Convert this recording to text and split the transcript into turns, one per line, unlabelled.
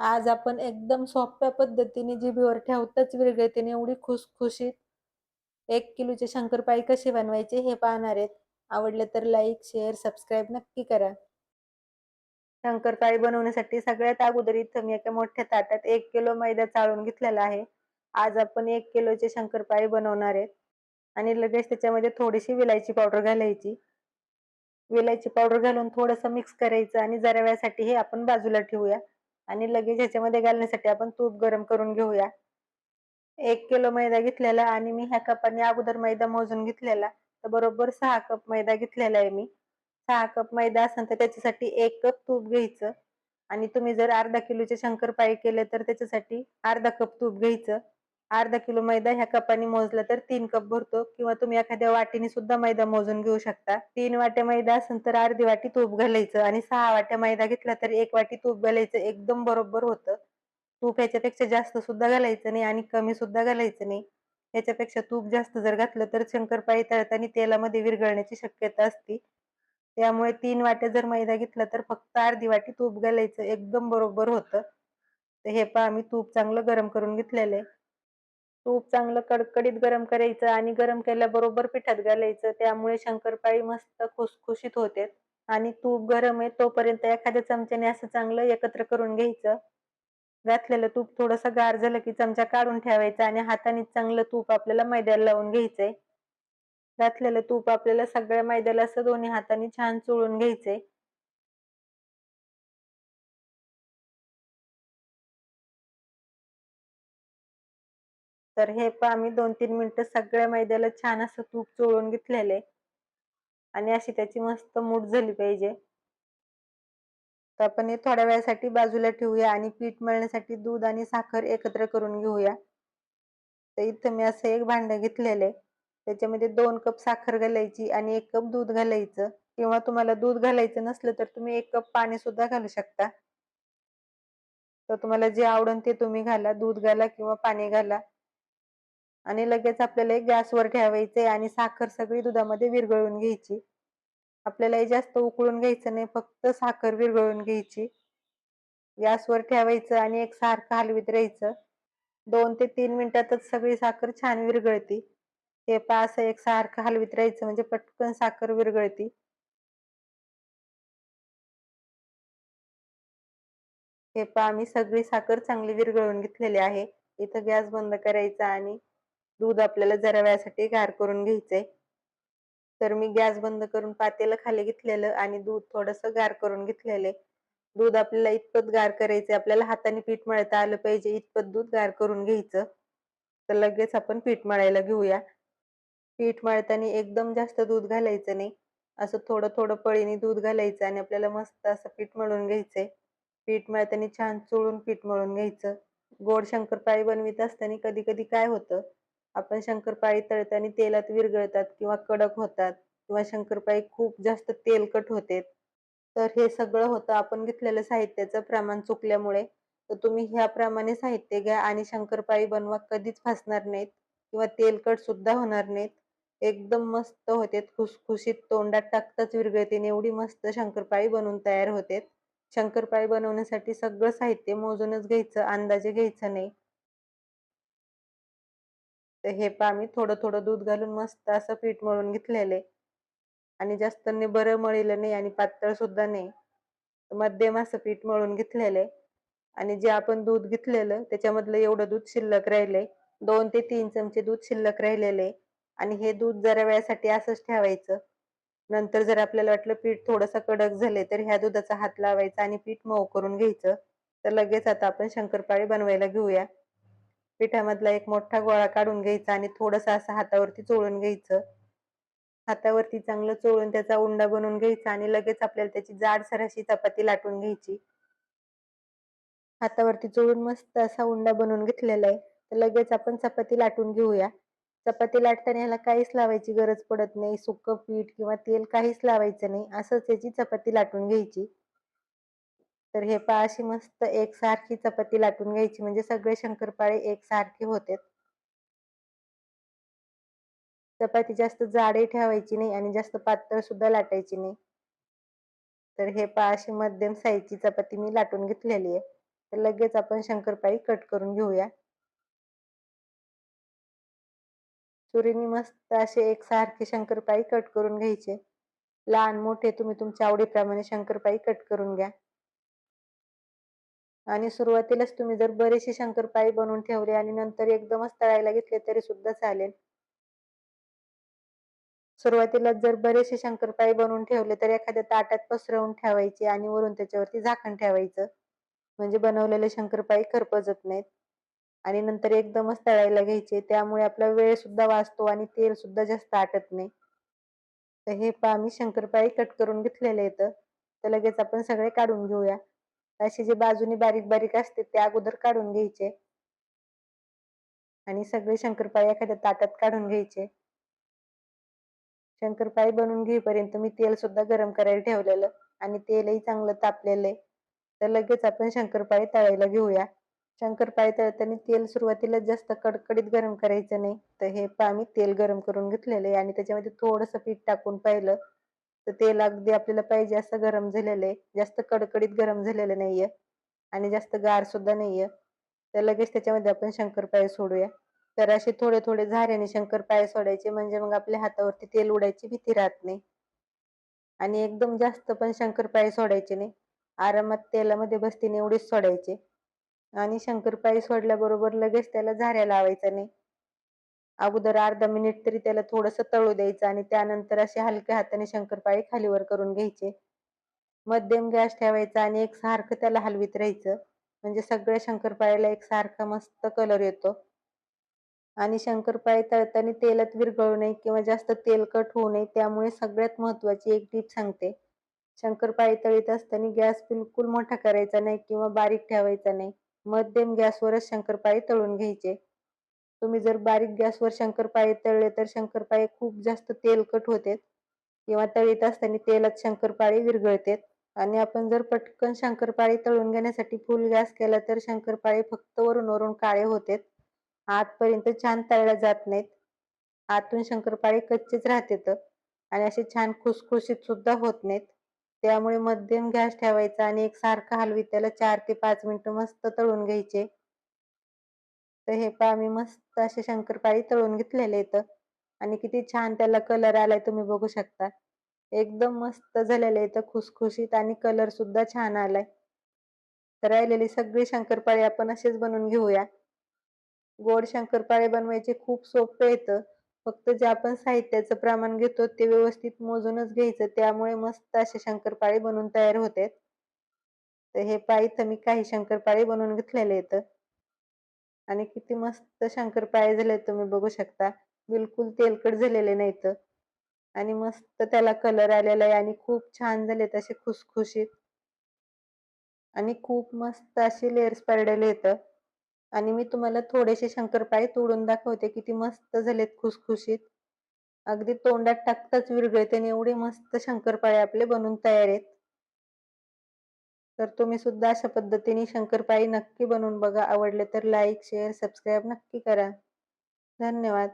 आज आपण एकदम सोप्या पद्धतीने जिभेवर ठेवताच विरघळते एवढी खुसखुशीत एक किलोचे शंकरपाळी कसे बनवायचे हे पाहणार आहेत. आवडले तर लाईक शेअर सबस्क्राईब नक्की करा. शंकरपाळी बनवण्यासाठी सगळ्यात अगोदर इथं मी एका मोठ्या ताटात एक किलो मैदा चाळून घेतलेला आहे. आज आपण एक किलोचे शंकरपाळी बनवणार आहेत. आणि लगेच त्याच्यामध्ये थोडीशी विलायची पावडर घालायची. विलायची पावडर घालून थोडंसं मिक्स करायचं आणि जरा वेळासाठी हे आपण बाजूला ठेवूया. आणि लगेच ह्याच्यामध्ये घालण्यासाठी आपण तूप गरम करून घेऊया. एक किलो मैदा घेतलेला आणि मी ह्या कपाने अगोदर मैदा मोजून घेतलेला. तर बरोबर सहा कप मैदा घेतलेला आहे मी. सहा कप मैदा असेल तर त्याच्यासाठी एक कप तूप घ्यायचं. आणि तुम्ही जर अर्धा किलोचे शंकरपाळी केले तर त्याच्यासाठी अर्धा कप तूप घ्यायचं. अर्धा किलो मैदा ह्या कपाने मोजला तर तीन कप भरतो. किंवा तुम्ही एखाद्या वाटीने सुद्धा मैदा मोजून घेऊ शकता. तीन वाट्या मैदा असेल तर अर्धी वाटी तूप घालायचं आणि सहा वाट्या मैदा घेतला तर एक वाटी तूप घालायचं. एकदम बरोबर होतं. तूप ह्याच्यापेक्षा जास्त सुद्धा घालायचं नाही आणि कमी सुद्धा घालायचं नाही. याच्यापेक्षा तूप जास्त जर घातलं तर शंकरपाळी तळताना तेलामध्ये विरघळण्याची शक्यता असते. त्यामुळे तीन वाट्या जर मैदा घेतला तर फक्त अर्धी वाटी तूप घालायचं. एकदम बरोबर होतं. तर हे पहा आम्ही तूप चांगलं गरम करून घेतलेलं आहे. तूप चांगलं कडकडीत गरम करायचं आणि गरम केल्याबरोबर पिठात घालायचं. त्यामुळे शंकरपाळी मस्त खुसखुशीत होते. आणि तूप गरम आहे तोपर्यंत एखाद्या चमच्याने असं चांगलं एकत्र करून घ्यायचं. घातलेलं तूप थोडंसं गार झालं की चमचा काढून ठेवायचा आणि हाताने चांगलं तूप आपल्याला मैद्याला लावून घ्यायचंय. घातलेलं तूप आपल्याला सगळ्या मैद्याला असं दोन्ही हाताने छान चोळून घ्यायचंय. तर हे पण आम्ही दोन तीन मिनिटं सगळ्या मैद्याला छान असं तूप चोळून घेतलेले आणि अशी त्याची मस्त मूठ झाली पाहिजे. तर आपण हे थोड्या वेळासाठी बाजूला ठेवूया आणि पीठ मळण्यासाठी दूध आणि साखर एकत्र करून घेऊया. तर इथं मी असं एक भांड घेतलेलं आहे. त्याच्यामध्ये दोन कप साखर घालायची आणि एक कप दूध घालायचं. किंवा तुम्हाला दूध घालायचं नसलं तर तुम्ही एक कप पाणी सुद्धा घालू शकता. तर तुम्हाला जे आवडन ते तुम्ही घाला दूध घाला किंवा पाणी घाला. आणि लगेच आपल्याला गॅसवर ठेवायचे आणि साखर सगळी दुधामध्ये विरघळून घ्यायची. आपल्याला जास्त उकळून घ्यायचं नाही फक्त साखर विरघळून घ्यायची. गॅसवर ठेवायचं आणि एक सारखं हलवीत राहायचं. दोन ते तीन मिनिटातच सगळी साखर छान विरघळती. हे पा असं एक सारखं हलवीत राहायचं म्हणजे पटकन साखर विरघळती. हे पा मी सगळी साखर चांगली विरघळून घेतलेली आहे. इथं गॅस बंद करायचा आणि दूध आपल्याला जरा वेळासाठी गार करून घ्यायचंय. तर मी गॅस बंद करून पातेलं खाली घेतलेलं आणि दूध थोडस गार करून घेतलेलं दूध आपल्याला इतपत गार करायचं आपल्याला हाताने पीठ मळता आलं पाहिजे इतपत दूध गार करून घ्यायचं. तर लगेच आपण पीठ मळायला घेऊया. पीठ मळताना एकदम जास्त दूध घालायचं नाही. असं थोडं थोडं पळीने दूध घालायचं आणि आपल्याला मस्त असं पीठ मळून घ्यायचंय. पीठ मळताना छान चोळून पीठ मळून घ्यायचं. गोड शंकरपाळी बनवित असताना कधी कधी काय होतं? आपण शंकरपाळी तळताना तेलात विरघळतात किंवा कडक होतात किंवा शंकरपाळी खूप जास्त तेलकट होते. तर हे सगळं होतं. आपण घेतलेलं साहित्याचं प्रमाण चुकल्यामुळे तर तुम्ही ह्याप्रमाणे साहित्य घ्या आणि शंकरपाळी बनवा. कधीच फासणार नाहीत किंवा तेलकट सुद्धा होणार नाहीत. एकदम मस्त होते. खुसखुशीत तोंडात टाकताच विरघळते एवढी मस्त शंकरपाळी बनवून तयार होते. शंकरपाळी बनवण्यासाठी सगळं साहित्य मोजूनच घ्यायचं अंदाजे घ्यायचं नाही. हे पा मी थोडं थोडं दूध घालून मस्त असं पीठ मळून घेतलेले आणि जास्त बरं मळीलं नाही आणि पातळ सुद्धा नाही. मध्यम असं पीठ मळून घेतलेले आणि जे आपण दूध घेतलेलं त्याच्यामधलं एवढं दूध शिल्लक राहिले दोन ते तीन चमचे दूध शिल्लक राहिलेले आणि हे दूध जरा वेळासाठी असंच ठेवायचं. नंतर जर आपल्याला वाटलं पीठ थोडंसं कडक झाले तर ह्या दुधाचा हात लावायचा आणि पीठ मऊ करून घ्यायचं. तर लगेच आता आपण शंकरपाळी बनवायला घेऊया. पिठामधला एक मोठा गोळा काढून घ्यायचा आणि थोडस असं हातावरती चोळून घ्यायचं. हातावरती चांगलं चोळून त्याचा उंडा बनवून घ्यायचा आणि लगेच आपल्याला त्याची जाड अशी चपाती लाटून घ्यायची. हातावरती चोळून मस्त असा उंडा बनवून घेतलेला आहे. तर लगेच आपण चपाती लाटून घेऊया. चपाती लाटताना ह्याला काहीच लावायची गरज पडत नाही. सुक्क पीठ किंवा तेल काहीच लावायचं नाही. असंच याची चपाती लाटून घ्यायची. तर हे पहा अशी मस्त एकसारखी चपाती लाटून घ्यायची. म्हणजे सगळे शंकरपाळे एकसारखे होते चपाती जास्त जाडे ठेवायची नाही आणि जास्त पातळ सुद्धा लाटायची नाही. तर हे पहा अशी मध्यम साईजची चपाती मी लाटून घेतलेली आहे. तर लगेच आपण शंकरपाळी कट करून घेऊया. सुरीने मस्त असे एकसारखे शंकरपाळी कट करून घ्यायचे. लहान मोठे तुम्ही तुमच्या आवडीप्रमाणे शंकरपाळी कट करून घ्या. आणि सुरुवातीलाच तुम्ही जर बरेचसे शंकरपाळी बनवून ठेवले आणि नंतर एकदमच तळायला घेतले तरी सुद्धा चालेल. सुरुवातीला जर बरेचसे शंकरपाळी बनवून ठेवले तर एखाद्या ताटात पसरवून ठेवायचे आणि वरून त्याच्यावरती झाकण ठेवायचं. म्हणजे बनवलेले शंकरपाळी खरपजत नाहीत. आणि नंतर एकदमच तळायला घ्यायचे. त्यामुळे आपला वेळ सुद्धा वाचतो आणि तेल सुद्धा जास्त आटत नाही. तर हे पहा मी शंकरपाळी कट करून घेतलेले आहेत. तर लगेच आपण सगळे काढून घेऊया. असे जे बाजूने बारीक बारीक असते ते अगोदर काढून घ्यायचे. आणि सगळे शंकरपाळी एखाद्या ताटात काढून घ्यायचे. शंकरपाळी बनवून घेईपर्यंत मी तेल सुद्धा गरम करायला ठेवलेलं आणि तेलही चांगलं तापलेलं आहे. तर लगेच आपण शंकरपाळी तळायला घेऊया. शंकरपाळी तळताना तेल सुरुवातीला जास्त कडकडीत गरम करायचं नाही. तर हे पा मी तेल गरम करून घेतलेलं आहे आणि त्याच्यामध्ये थोडंसं पीठ टाकून पाहिलं. तर तेल अगदी आपल्याला पाहिजे असं गरम झालेलं आहे. जास्त कडकडीत गरम झालेलं नाहीये आणि जास्त गार सुद्धा नाहीये. तर लगेच त्याच्यामध्ये आपण शंकरपाळे सोडूया. तर असे थोडे थोडे झाऱ्याने शंकरपाळे सोडायचे म्हणजे मग आपल्या हातावरती तेल उडायची भीती राहत नाही. आणि एकदम जास्त पण शंकरपाळे सोडायचे नाही. आरामात तेलामध्ये बसतीने एवढेच सोडायचे. आणि शंकरपाळी सोडल्याबरोबर लगेच त्याला झाऱ्या लावायचा नाही. अगोदर अर्धा मिनिट तरी त्याला थोडस तळू द्यायचं आणि त्यानंतर असे हलक्या हाताने शंकरपाळी खालीवर करून घ्यायचे. मध्यम गॅस ठेवायचा आणि एक सारखं त्याला हलवीत राहायचं. म्हणजे सगळ्या शंकरपाळीला एक सारखा मस्त कलर येतो. आणि शंकरपाळी तळताना तेलात विरघळू नये किंवा जास्त तेलकट होऊ नये त्यामुळे सगळ्यात महत्वाची एक टीप सांगते. शंकरपाळी तळीत असताना गॅस बिलकुल मोठा करायचा नाही किंवा बारीक ठेवायचा नाही. मध्यम गॅसवरच शंकरपाळी तळून घ्यायचे. तुम्ही जर बारीक गॅसवर शंकरपाळे तळले तर शंकरपाळे खूप जास्त तेलकट होते किंवा तळीत असताना तेलात शंकरपाळी विरघळते आणि आपण जर पटकन शंकरपाळी तळून घेण्यासाठी फुल गॅस केला तर शंकरपाळी फक्त वरून वरून काळे होते आतपर्यंत छान तळल्या जात नाहीत. आतून शंकरपाळी कच्चेच राहते आणि असे छान खुसखुशीत सुद्धा होत नाहीत. त्यामुळे मध्यम गॅस ठेवायचा आणि एक सारखा हलवी त्याला चार ते पाच मिनिटं मस्त तळून घ्यायचे. तर हे पहा मी मस्त असे शंकरपाळी तळून घेतलेले इथं. आणि किती छान त्याला कलर आलाय तुम्ही बघू शकता. एकदम मस्त झालेले इथं खुसखुशीत आणि कलर सुद्धा छान आलाय. तर राहिलेली सगळी शंकरपाळी आपण असेच बनवून घेऊया. गोड शंकरपाळे बनवायचे खूप सोपे येतं फक्त जे आपण साहित्याचं प्रमाण घेतो ते व्यवस्थित मोजूनच घ्यायचं. त्यामुळे मस्त असे शंकरपाळे बनवून तयार होते तर हे पायी तर मी काही शंकरपाळे बनवून घेतलेले आहेत आणि किती मस्त शंकरपाळे झाले तुम्ही बघू शकता. बिलकुल तेलकट झालेले नाहीत. आणि मस्त त्याला कलर आलेला आहे आणि खूप छान झाले असे खुसखुशीत. आणि खूप मस्त असे लेअर्स पडलेले येतं आणि मी तुम्हाला थोडेसे शंकरपाळे तोडून दाखवते. किती मस्त झालेत खुसखुशीत. अगदी तोंडात टाकताच विरगळते आणि एवढे मस्त शंकरपाळे आपले बनून तयार आहेत. तर तुम्ही सुद्धा अशा पद्धतीने शंकरपाळी नक्की बनवून बघा. आवडले तर लाईक शेअर सबस्क्राईब नक्की करा. धन्यवाद.